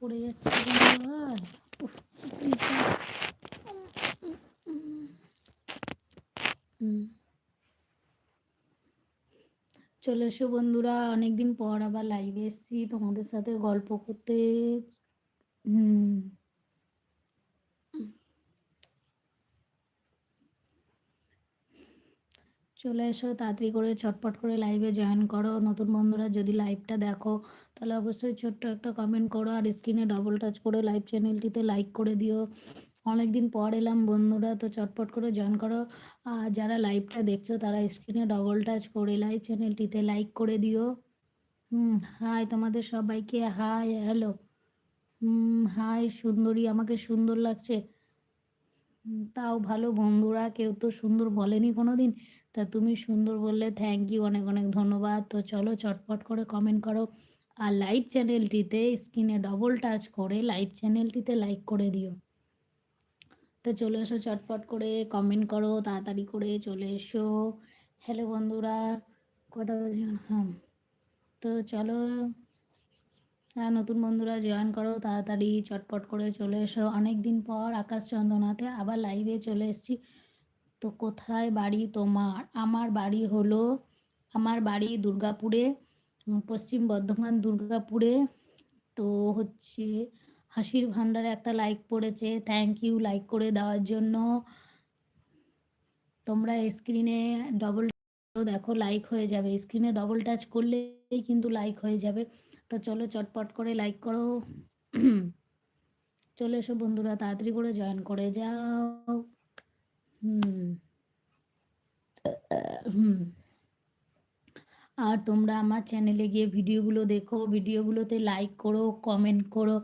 পড়ে যাচ্ছে চলে এসো বন্ধুরা, অনেকদিন পর আবার লাইভে এসেছি। তোমাদের সাথে গল্প করতে। হুম। চলে এসো, তাড়াতাড়ি করে চটপট করে লাইভে জয়েন করো। নতুন বন্ধুরা যদি লাইভটা দেখো, তাহলে অবশ্যই ছোট্ট একটা কমেন্ট করো আর স্ক্রিনে ডবল টাচ করে লাইভ চ্যানেলটিতে লাইক করে দিও। অনেকদিন পর এলাম বন্ধুরা, তো চটপট করে জয়েন করো। আর যারা লাইভটা দেখছ, তারা স্ক্রিনে ডবল টাচ করে লাইভ চ্যানেলটিতে লাইক করে দিও। হুম হাই তোমাদের সবাইকে হাই হ্যালো হুম হাই সুন্দরী, আমাকে সুন্দর লাগছে। তাও ভালো বন্ধুরা, কেউ তো সুন্দর বলেনি কোনো দিন তা তুমি সুন্দর বললে থ্যাংক ইউ অনেক অনেক ধন্যবাদ। তো চলো চটপট করে কমেন্ট করো। আর লাইভ চ্যানেলটিতে স্ক্রিনে ডবল টাচ করে লাইভ চ্যানেলটিতে লাইক করে দিও। তো চলে এসো, চটপট করে কমেন্ট করো, তাড়াতাড়ি করে চলে এসো। হ্যালো বন্ধুরা, কটা বাজে? হ্যাঁ তো চলো হ্যাঁ নতুন বন্ধুরা জয়েন করো, তাড়াতাড়ি চটপট করে চলে এসো। অনেক দিন পর আকাশ চন্দনাতে আবার লাইভে চলে এসেছি। তো কোথায় বাড়ি তোমার? আমার বাড়ি হলো, আমার বাড়ি দুর্গাপুরে পশ্চিম বর্ধমান দুর্গাপুরে। তো হচ্ছে হাসির ভান্ডারে একটা লাইক পড়েছে থ্যাংক ইউ লাইক করে দেওয়ার জন্য। তোমরা স্ক্রিনে ডবল দেখো লাইক হয়ে যাবে। স্ক্রিনে ডবল টাচ করলেই কিন্তু লাইক হয়ে যাবে। তো চলো চটপট করে লাইক করো। চলে এসো বন্ধুরা, তাড়াতাড়ি করে জয়েন করে যাও। আর তোমরা আমার চ্যানেলে গিয়ে ভিডিওগুলো দেখো, ভিডিওগুলোতে লাইক করো কমেন্ট করো।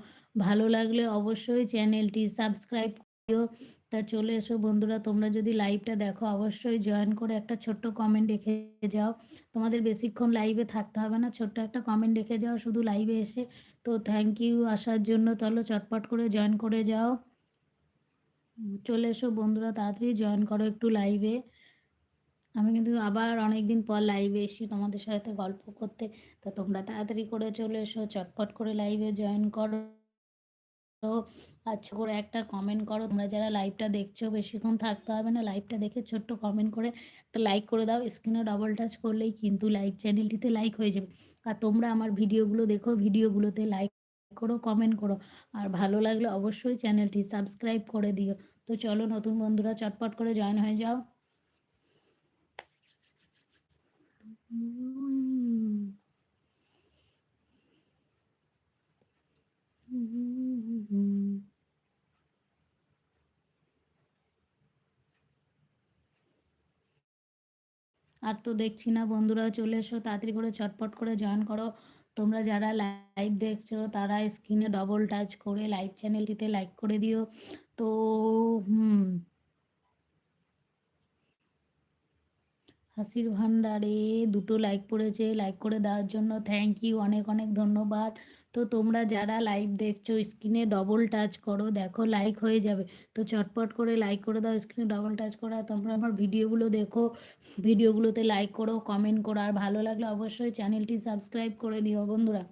ভালো লাগলে অবশ্যই চ্যানেলটি সাবস্ক্রাইব করিও। তা চলে এসো বন্ধুরা, তোমরা যদি লাইভটা দেখো, অবশ্যই জয়েন করে একটা ছোট্ট কমেন্ট রেখে যাও। তোমাদের বেশিক্ষণ লাইভে থাকতে হবে না, ছোট্ট একটা কমেন্ট রেখে যাও, শুধু লাইভে এসে। তো থ্যাংক ইউ আসার জন্য তাহলে চটপট করে জয়েন করে যাও। চলে এসো বন্ধুরা, তাড়াতাড়ি জয়েন করো একটু লাইভে আমি কিন্তু আবার অনেক দিন পর লাইভে এসি তোমাদের সাথে গল্প করতে। তো তোমরা তাড়াতাড়ি করে চলে এসো, চটপট করে লাইভে জয়েন করো। আচ্ছা করে একটা কমেন্ট করো। তোমরা যারা লাইভটা দেখছ, বেশিক্ষণ থাকতে হবে না। লাইভটা দেখে ছোট্ট কমেন্ট করে একটা লাইক করে দাও। স্ক্রিনে ডবল টাচ করলেই কিন্তু লাইভ চ্যানেলটিতে লাইক হয়ে যাবে। আর তোমরা আমার ভিডিওগুলো দেখো ভিডিওগুলোতে লাইক করো কমেন্ট করো। আর ভালো লাগলে অবশ্যই চ্যানেলটি সাবস্ক্রাইব করে দিও। তো চলো নতুন বন্ধুরা চটপট করে জয়েন হয়ে যাও। আর তো দেখছি না বন্ধুরা, চলে এসো, তাড়াতাড়ি করে চটপট করে জয়েন করো। তোমরা যারা লাইভ দেখছ, তারা স্ক্রিনে ডবল টাচ করে লাইভ চ্যানেলটিতে লাইক করে দিও। তো, হুম। হাসির ভান্ডারে দুটো লাইক পড়েছে। লাইক করে দেওয়ার জন্য থ্যাংক ইউ অনেক অনেক ধন্যবাদ। তো তোমরা যারা লাইভ দেখছ স্ক্রিনে ডবল টাচ করো, দেখো লাইক হয়ে যাবে। তো চটপট করে লাইক করে দাও স্ক্রিনে ডবল টাচ করা। তোমরা আমার ভিডিওগুলো দেখো ভিডিওগুলোতে লাইক করো কমেন্ট করো। আর ভালো লাগলে অবশ্যই চ্যানেলটি সাবস্ক্রাইব করে দিও বন্ধুরা।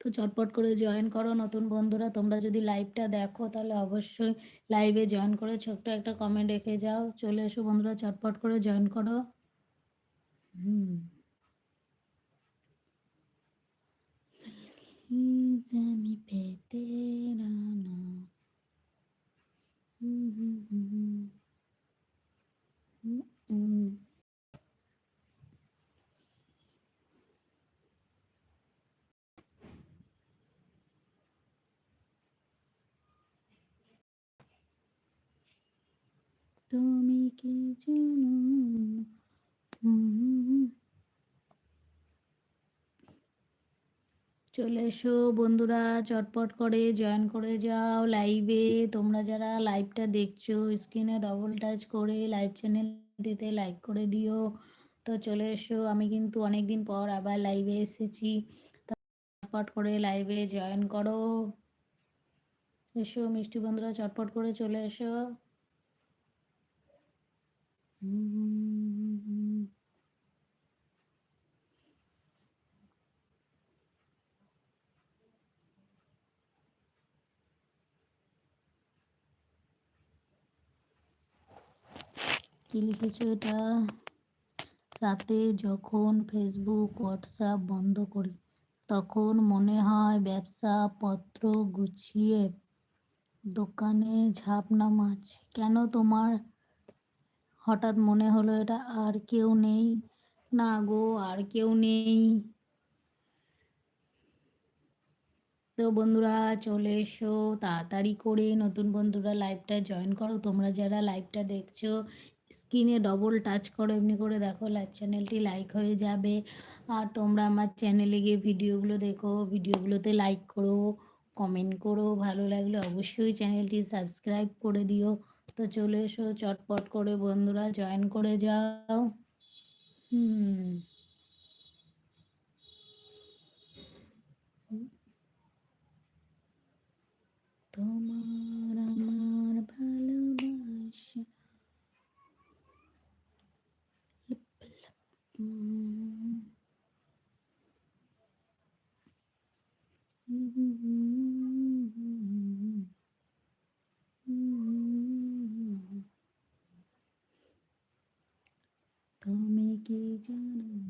তো চটপট করে জয়েন করো, নতুন বন্ধুরা। তোমরা যদি লাইভটা দেখো, তাহলে অবশ্যই লাইভে জয়েন করে ছোট্ট একটা কমেন্ট রেখে যাও। চলে এসো বন্ধুরা, চটপট করে জয়েন করো। হুম। হুম হুম হুম হুম তুমি কি জানো? চলে এসো বন্ধুরা, চটপট করে জয়েন করে যাও লাইভে তোমরা যারা লাইভটা দেখছ স্ক্রিনে ডবল টাচ করে লাইভ চ্যানেল দিতে লাইক করে দিও। তো চলে এসো, আমি কিন্তু অনেক দিন পর আবার লাইভে এসেছি। চটপট করে লাইভে জয়েন করো। এসো মিষ্টি বন্ধুরা, চটপট করে চলে এসো। হুম। কি লিখেছো এটা? রাতে যখন ফেসবুক হোয়াটসঅ্যাপ বন্ধ করি, তখন মনে হয় ব্যবসা পত্র গুছিয়ে দোকানে ঝাঁপ নামাজ কেন তোমার? হঠাৎ মনে হলো এটা আর কেউ নেই? না গো, আর কেউ নেই। তো বন্ধুরা, চলে এসো, তাড়াতাড়ি করে নতুন বন্ধুরা লাইভটা জয়েন করো। তোমরা যারা লাইভটা দেখছ স্ক্রিনে ডবল টাচ করো, এমনি করে দেখো লাইভ চ্যানেলটি লাইক হয়ে যাবে। আর তোমরা আমার চ্যানেলে গিয়ে ভিডিওগুলো দেখো ভিডিওগুলোতে লাইক করো কমেন্ট করো, ভালো লাগলে অবশ্যই চ্যানেলটি সাবস্ক্রাইব করে দিও। তো চলে এসো, চটপট করে বন্ধুরা জয়েন করে যাও। হুম। তোমার আমার ভালোবাসা তুমি কি জানো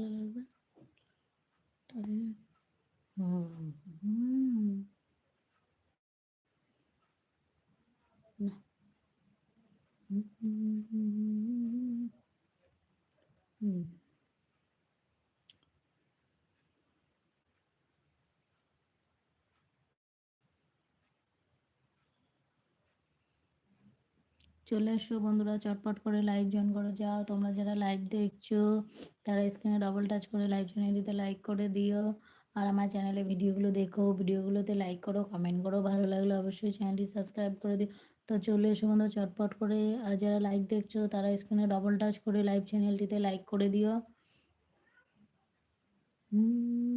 ভালো লাগবে? তবে, হুম, হুম, না। হুম, হুম, হুম, হুম। চলে এসো বন্ধুরা চটপট করে লাইভ জয়েন করে। যাও তোমরা যারা লাইভ দেখছ তারা স্ক্রিনে ডবল টাচ করে লাইভ চ্যানেলটিতে লাইক করে দিও। আর আমার চ্যানেলে ভিডিওগুলো দেখো ভিডিওগুলোতে লাইক করো কমেন্ট করো ভালো লাগলে অবশ্যই চ্যানেলটি সাবস্ক্রাইব করে দিও। তো চলে এসো বন্ধু চটপট করে। আর যারা লাইভ দেখছ তারা স্ক্রিনে ডবল টাচ করে লাইভ চ্যানেলটিতে লাইক করে দিও। হুম,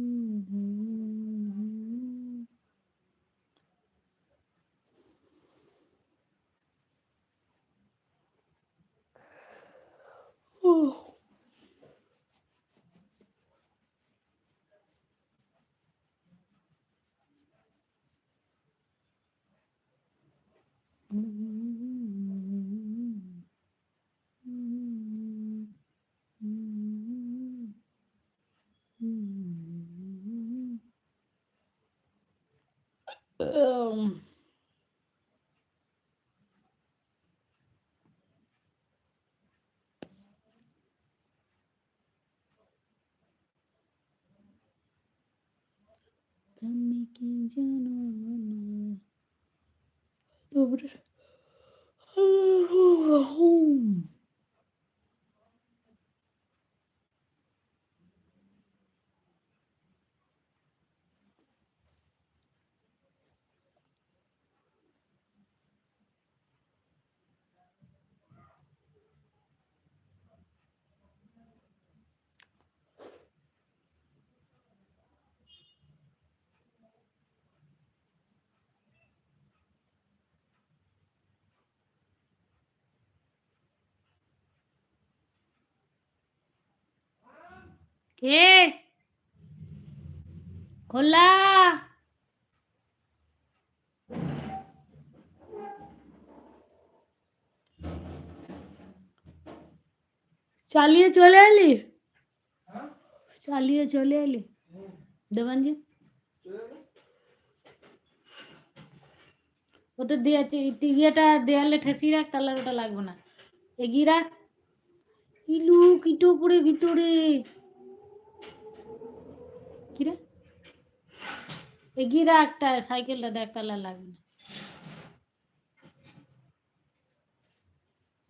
Um. Dame que ya home. কে খোলা। চালিয়ে চলে এলি? চালিয়ে চলে এলি। দেবানজি। ওটা দিয়ে ইয়েটা দেয়ালে ঠেসিয়ে রাখ, তাহলে ওটা লাগবে না। এগিয়ে রাখ। ইলু, কিটো পড়ে ভিতরে। কিরে এগিয়ে রাখটা সাইকেলটা দেখ, তাহলে লাগবে না।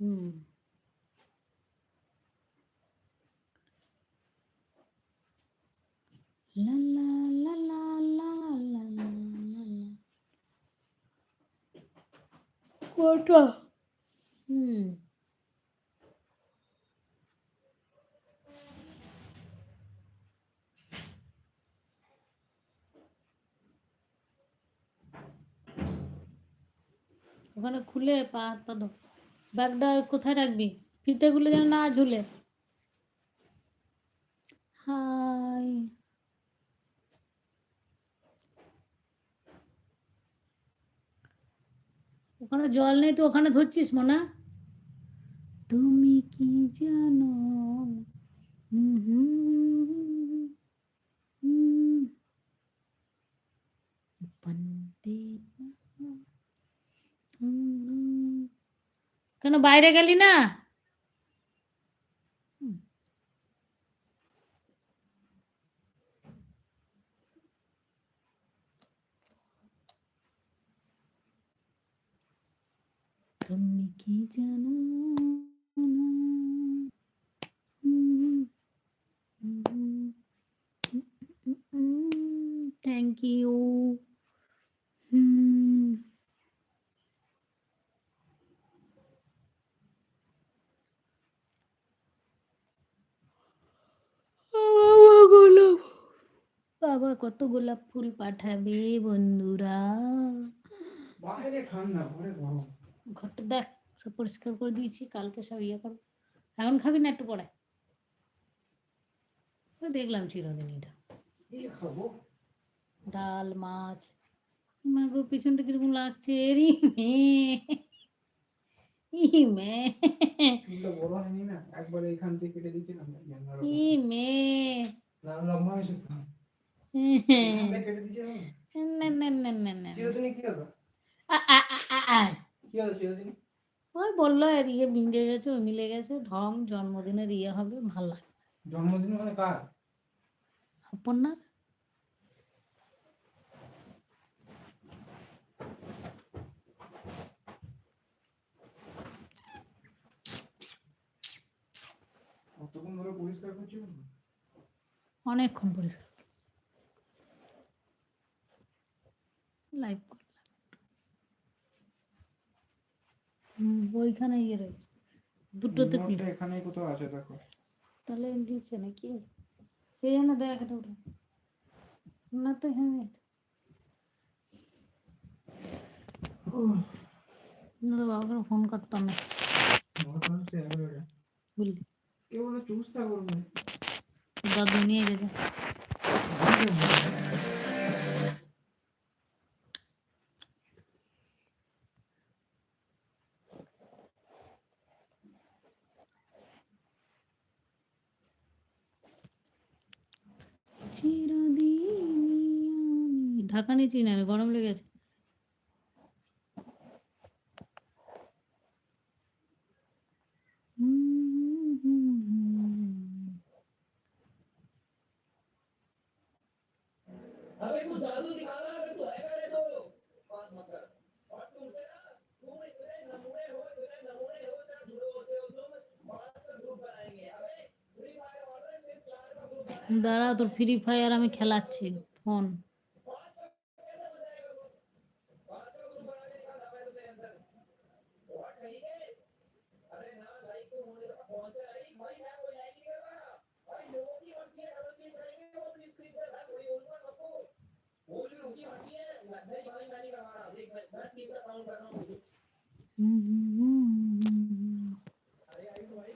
হুম। লা লা লা লা লা লা লা লা লা। হুম। ওখানে খুলে পা হাত পা ব্যাগটা কোথায় রাখবি? ফিতেগুলো যেন না ঝুলে। হাই। ওখানে জল নেই তো ওখানে ধরছিস মোনা? তুমি কি জানো? হুম হুম হুম পণ্ডিত হুম। কেন বাইরে গেলি না। তুমি কি জানো থ্যাংক ইউ হুম গোলাপ বাবা কত গোলাপ ফুল পাঠাবে বন্ধুরা? বাইরে ঠান্ডা ঘরে গরম। ঘরটা দেখ সব পরিষ্কার করে দিয়েছি কালকে সব ইয়ে করব এখন খাবি না একটু পরে? দেখলাম চিরদিন এটা। ডাল মাছ। মা গো পিছনটা কীরকম লাগছে? রি মেয়ে ই মেয়ে বড় হয়নি না একবার এখান থেকে কেটে দিয়েছিলাম ই মেয়ে লম্বা হয়েছে ওই বলল ইয়ে মিলে গেছে ওই মিলে গেছে ঢং জন্মদিনের ইয়ে হবে ভালো লাগে জন্মদিন মানে কার? ধরে পরিষ্কার করছিল অনেকক্ষণ পরিষ্কার। লাইভ করলাম। ওইখানে ইয়ে রয়েছে। দুটোতে কোথাও আছে দেখো। তাহলে নিচে নাকি? সেই জন্য দেখ এটা ওটা না তো হ্যাঁ না তো বাবাকে ফোন করতাম না। নটা বুঝলি কে বলে চুস্তা করবে দাদু নিয়ে গেছে। ঢাকা নিয়েছি না গরম লেগেছে। দাঁড়া তোর ফ্রি ফায়ার আমি খেলাচ্ছি ফোন